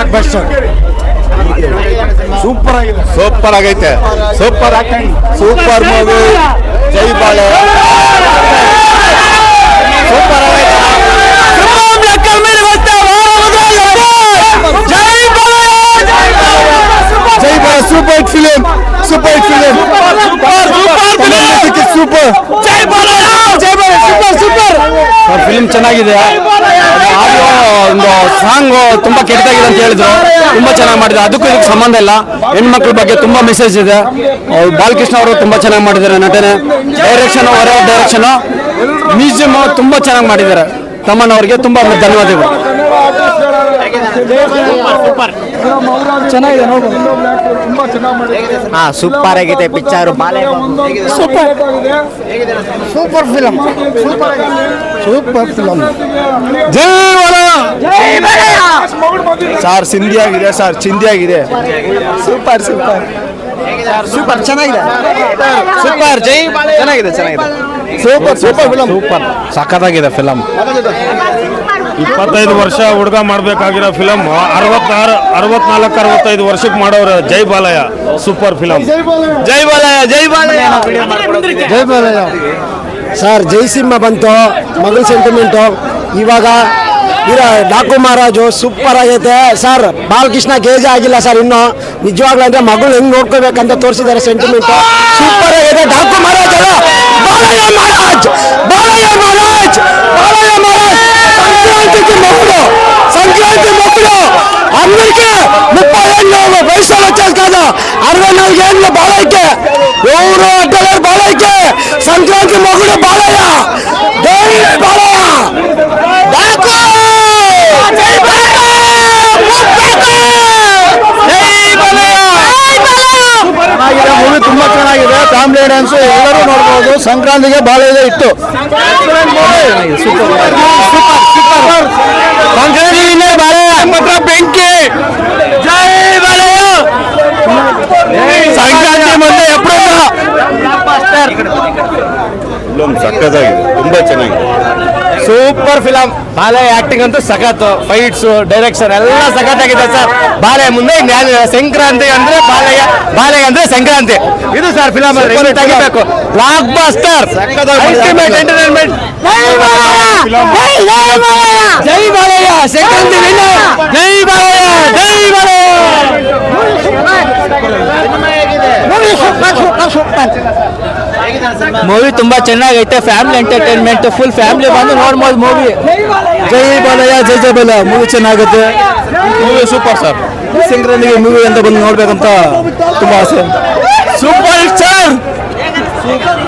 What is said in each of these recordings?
Block buster super ಆಗಿದೆ. Super ಆಗೈತೆ. Super super movie ಜೈ ಬಾಳೆ ಸೂಪರ್ ಆಗೈತೆ. ಜೈ ಬಾಳೆ super hit film super hit film super ಜೈ ಬಾಳೆ ಜೈ ಬಾಳೆ ಸೂಪರ್ ಸೂಪರ್ ಫಿಲಿಂ ಚೆನ್ನಾಗಿದೆ. ಒಂದು ಸಾಂಗ್ ತುಂಬಾ ಕೆಟ್ಟದಾಗಿದೆ ಅಂತ ಹೇಳಿದ್ರು. ತುಂಬಾ ಚೆನ್ನಾಗಿ ಮಾಡಿದ್ರು. ಅದಕ್ಕೂ ಇದಕ್ಕೆ ಸಂಬಂಧ ಇಲ್ಲ. ಹೆಣ್ಮಕ್ಳ ಬಗ್ಗೆ ತುಂಬಾ ಮೆಸೇಜ್ ಇದೆ. ಬಾಲಕೃಷ್ಣ ಅವರು ತುಂಬಾ ಚೆನ್ನಾಗಿ ಮಾಡಿದ್ದಾರೆ ನಟನೆ. ಡೈರೆಕ್ಷನ್ ಹೊರ ಡೈರೆಕ್ಷನ್ ಮ್ಯೂಸಿಯಂ ತುಂಬಾ ಚೆನ್ನಾಗಿ ಮಾಡಿದ್ದಾರೆ. ತಮ್ಮನವ್ರಿಗೆ ತುಂಬಾ ಧನ್ಯವಾದಗಳು. ಚೆನ್ನಾಗಿದೆ ನೋಡ್ಬೋದು ಹಾ ಸೂಪರ್ ಆಗಿದೆ ಪಿಕ್ಚರ್ ಬಾಲೆ super super film super film ಜೈ ಸರ್? ಸಿಂಧಿ ಆಗಿದೆ. ಸರ್ ಚಿಂದಿ ಆಗಿದೆ ಸೂಪರ್ ಸೂಪರ್ ಸೂಪರ್ ಚೆನ್ನಾಗಿದೆ. ಸೂಪರ್ ಜೈ ಚೆನ್ನಾಗಿದೆ ಚೆನ್ನಾಗಿದೆ. ಸೂಪರ್ ಸೂಪರ್ ಫಿಲಂ ಸೂಪರ್ ಸಖತ್ತಾಗಿದೆ ಫಿಲಂ ಇಪ್ಪತ್ತೈದು ವರ್ಷ ಹುಡುಗ ಮಾಡಬೇಕಾಗಿರೋ ಫಿಲಮ್ ಅರವತ್ತಾರು ಅರವತ್ನಾಲ್ಕು ಅರವತ್ತೈದು ವರ್ಷಕ್ಕೆ ಮಾಡೋರು ಜೈ ಬಾಲಯ ಸೂಪರ್ ಫಿಲಮ್ ಜೈ ಬಾಲಯ ಜೈ ಬಾಲಯ ಜೈ ಬಾಲಯ ಸರ್ ಜೈಸಿಂಹ ಬಂತು ಮಗಲ್ ಸೆಂಟಿಮೆಂಟು ಇವಾಗ ಇರ ಡಾಕು ಮಹಾರಾಜು ಸೂಪರ್ ಆಗೈತೆ. ಸರ್ ಬಾಲಕೃಷ್ಣ ಗೇಜ್ ಆಗಿಲ್ಲ ಸರ್ ಇನ್ನು. ನಿಜವಾಗ್ಲೂ ಅಂದ್ರೆ ಮಗಳು ಹೆಂಗ್ ನೋಡ್ಕೋಬೇಕಂತ ತೋರಿಸಿದ್ದಾರೆ ಸೆಂಟಿಮೆಂಟ್ ಸೂಪರ್ ಆಗಿದೆ ಡಾಕು ಮಹಾರಾಜ್ ಸಲ ಚಲ್ಕದ ಅರವಣ್ಣವ್ರಿಗೆ ಏನ್ಲ ಬಾಳೈಕೆ ಇವರು ಅಡ್ಡಲರ್ ಬಾಳೈಕೆ ಸಂಕ್ರಾಂತಿ ಮಗುಡ ಬಾಳಯ್ಯ ದೇವಿ ಬಾಳಯ್ಯ ಮೂವಿ ತುಂಬಾ ಚೆನ್ನಾಗಿದೆ ಫ್ಯಾಮಿಲಿ ಡ್ಯಾನ್ಸ್ ಎಲ್ಲರೂ ನೋಡ್ಬೋದು ಸಂಕ್ರಾಂತಿಗೆ ಬಹಳ ಇದೆ ಇತ್ತು ಸೂಪರ್ ಸೂಪರ್ ಸಂಕ್ರಾಂತಿ ಬೆಂಕಿ ಫಿಲಮ್ ಸಕ್ಕತ್ತಾಗಿದೆ. ತುಂಬಾ ಚೆನ್ನಾಗಿದೆ. ಸೂಪರ್ ಫಿಲಂ ಬಾಲೆ ಆಕ್ಟಿಂಗ್ ಅಂತೂ ಸಖತ್ ಫೈಟ್ಸ್ ಡೈರೆಕ್ಷನ್ ಎಲ್ಲ ಸಖತ್ತಾಗಿದೆ ಸರ್ ಬಾಲೆ ಮುಂದೆ ಸಂಕ್ರಾಂತಿ ಅಂದ್ರೆ ಬಾಲೆಯ ಬಾಲೆ ಅಂದ್ರೆ ಸಂಕ್ರಾಂತಿ. ಇದು ಸರ್ ಫಿಲಂ ತೆಗಿಬೇಕು. ಬ್ಲಾಕ್ ಬಾಸ್ಟರ್ ಅಲ್ಟಿಮೇಟ್ ಎಂಟರ್ಟೈನ್ಮೆಂಟ್ ಜೈ ಬಾಲಯ್ಯ. ಸಂಕ್ರಾಂತಿ. ಜೈ ಮೂವಿ ತುಂಬಾ ಚೆನ್ನಾಗೈತೆ ಫ್ಯಾಮಿಲಿ ಎಂಟರ್ಟೈನ್ಮೆಂಟ್ ಫುಲ್ ಫ್ಯಾಮಿಲಿ ಬಂದು ನೋಡ್ಬೋದು ಮೂವಿ ಜೈ ಬಾಲಯ್ಯ ಜೈ ಜೈ ಬಾಲಯ್ಯ ಮೂವಿ ಚೆನ್ನಾಗುತ್ತೆ ಮೂವಿ ಸೂಪರ್ ಸರ್ ಸಂಕ್ರಾಂತಿಗೆ ಮೂವಿ ಅಂತ ಬಂದು ನೋಡ್ಬೇಕಂತ ತುಂಬಾ ಆಸೆ. Super hit sir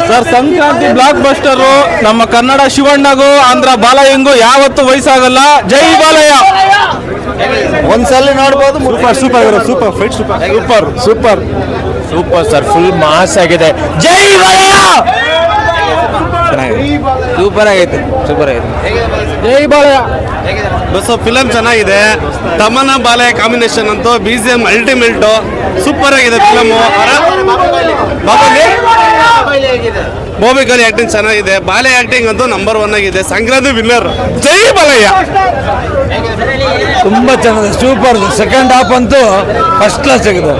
sir Sankranti blockbuster ನಮ್ಮ ಕನ್ನಡ ಶಿವಣ್ಣಗೂ ಆಂಧ್ರ ಬಾಲಯ್ಯಂಗೂ ಯಾವತ್ತೂ ವಯಸ್ಸಾಗಲ್ಲ. ಜೈ ಬಾಲಯ್ಯ. ಒಂದ್ಸಲ ನೋಡ್ಬೋದು super super super fight super. Super. Super. Super sir full mass ಆಗಿದೆ. ಜೈ ಬಾಲಯ್ಯ ಸೂಪರ್ ಆಗೈತೆ ಸೂಪರ್ ಆಗೈತೆ. ಜೈ ಫಿಲಮ್ ಚೆನ್ನಾಗಿದೆ. ತಮನ ಬಾಲಯ ಕಾಂಬಿನೇಷನ್ ಅಂತೂ B C M ultimate super ಆಗಿದೆ ಫಿಲಮು ಬಾಬಾಲಿ ಬೋಬಿಕಲಿ ಆಕ್ಟಿಂಗ್ ಚೆನ್ನಾಗಿದೆ. ಬಾಲೆ ಆಕ್ಟಿಂಗ್ ಅಂತೂ ನಂಬರ್ ಒನ್ ಆಗಿದೆ. ಸಂಕ್ರಾಂತಿ ವಿನ್ನರ್ ಜೈ ಬಾಲಯ್ಯ. ತುಂಬಾ ಚೆನ್ನಾಗಿದೆ. ಸೂಪರ್ ಸೆಕೆಂಡ್ ಹಾಫ್ ಅಂತೂ ಫಸ್ಟ್ ಕ್ಲಾಸ್ ಆಗಿದೆ.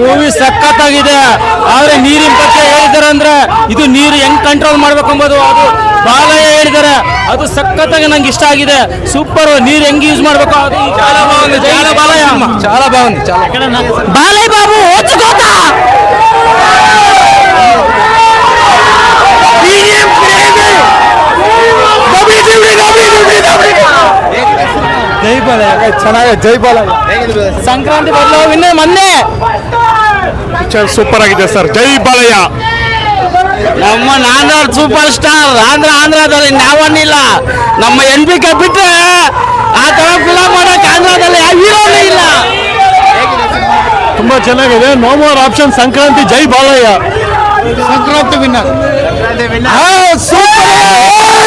ಮೂವಿ ಸಖತ್ತಾಗಿದೆ. ಆದ್ರೆ ನೀರಿನ ಬಗ್ಗೆ ಹೇಳಿದಾರೆ ಅಂದ್ರೆ ಇದು ನೀರು ಹೆಂಗ್ ಕಂಟ್ರೋಲ್ ಮಾಡ್ಬೇಕಂಬುದು ಅದು ಬಾಲಯ್ಯ ಹೇಳಿದಾರೆ. ಅದು ಸಖತ್ತಾಗಿ ನಂಗೆ ಇಷ್ಟ ಆಗಿದೆ. ಸೂಪರ್ ನೀರು ಹೆಂಗ್ ಯೂಸ್ ಮಾಡ್ಬೇಕು ಅದು ಬಾಲಯ್ಯ. ಬಾಲಯ್ಯ ಬಾಬು ಬಾಲ ಚೆನ್ನಾಗಿ ಜೈ ಸಂಕ್ರಾಂತಿ ಬದಲು ಮೊನ್ನೆ. ಸೂಪರ್ ಆಗಿದೆ ಸರ್ ಜೈ ಬಾಲಯ್ಯ ನಮ್ಮ ನಾಂದ್ರ ಸೂಪರ್ ಸ್ಟಾರ್ ಆಂಧ್ರ ಆಂಧ್ರದಲ್ಲಿ ನಾವನ್ನಿಲ್ಲ. ನಮ್ಮ ಎನ್ ಪಿ ಕೆ ಬಿಟ್ಟರೆ ಆ ತರ ಫಿಲಮ್ ಮಾಡೋಕೆ ಆಂಧ್ರದಲ್ಲಿ ಹೀರೋನೇ ಇಲ್ಲ. ತುಂಬಾ ಚೆನ್ನಾಗಿದೆ. ನೋ ಮೋರ್ ಆಪ್ಷನ್ ಸಂಕ್ರಾಂತಿ ಜೈ ಬಾಲಯ್ಯ ಸಂಕ್ರಾಂತಿ ವಿನ್ನರ್ ಸೂಪರ್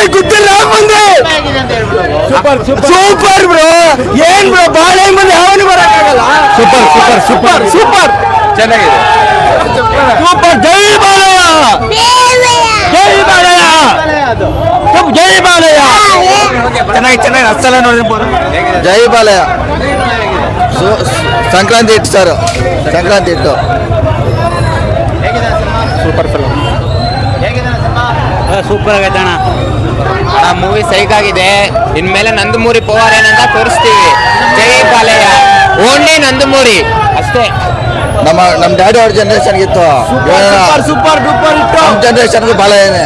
ಗೊತ್ತಿಲ್ಲ ಮುಂದೆ ಸೂಪರ್ ಸೂಪರ್. ಬ್ರೋ. ಏನ್ ಬ್ರೋ ಬಾಳೆ ಮುಂದೆ ಯಾವನು ಬರಕ್ಕಾಗಲ್ಲ ಸೂಪರ್ ಸೂಪರ್ ಸೂಪರ್. ಸೂಪರ್ ಚೆನ್ನಾಗಿದೆ. ಸೂಪರ್. ಜೈ ಬಾಲಯ್ಯ ಜೈ ಬಾಲಯ್ಯ ಜೈ ಬಾಲಯ್ಯ ಚೆನ್ನಾಗಿ ಚೆನ್ನಾಗಿ ಅಷ್ಟೆಲ್ಲ ನೋಡಿ ಜೈ ಬಾಲಯ್ಯ ಸು- ಸಂಕ್ರಾಂತಿ ಇಟ್ಟು ಸರ್. ಸಂಕ್ರಾಂತಿ ಇಟ್ಟು ಸೂಪರ್ ಆಗೈತೆ ಅಣ್ಣ. ಆ ಮೂವಿ ಸೈಕಾಗಿದೆ. ಇನ್ಮೇಲೆ ನಂದಮೂರಿ ಪವರ್ ಏನಂತ ತೋರಿಸ್ತೀವಿ. ಜೈ ಬಾಲಯ್ಯ. ಓನ್ಲಿ ನಂದಮೂರಿ. ಅಷ್ಟೇ. ನಮ್ಮ ನಮ್ಮ ಡ್ಯಾಡಿ ಅವ್ರ ಜನರೇಷನ್ ಇತ್ತು ಸೂಪರ್ ಡೂಪರ್ ಇತ್ತು. ನಮ್ಮ ಜನ್ರೇಷನ್ಗೆ ಬಾಲಯ್ಯನೇ.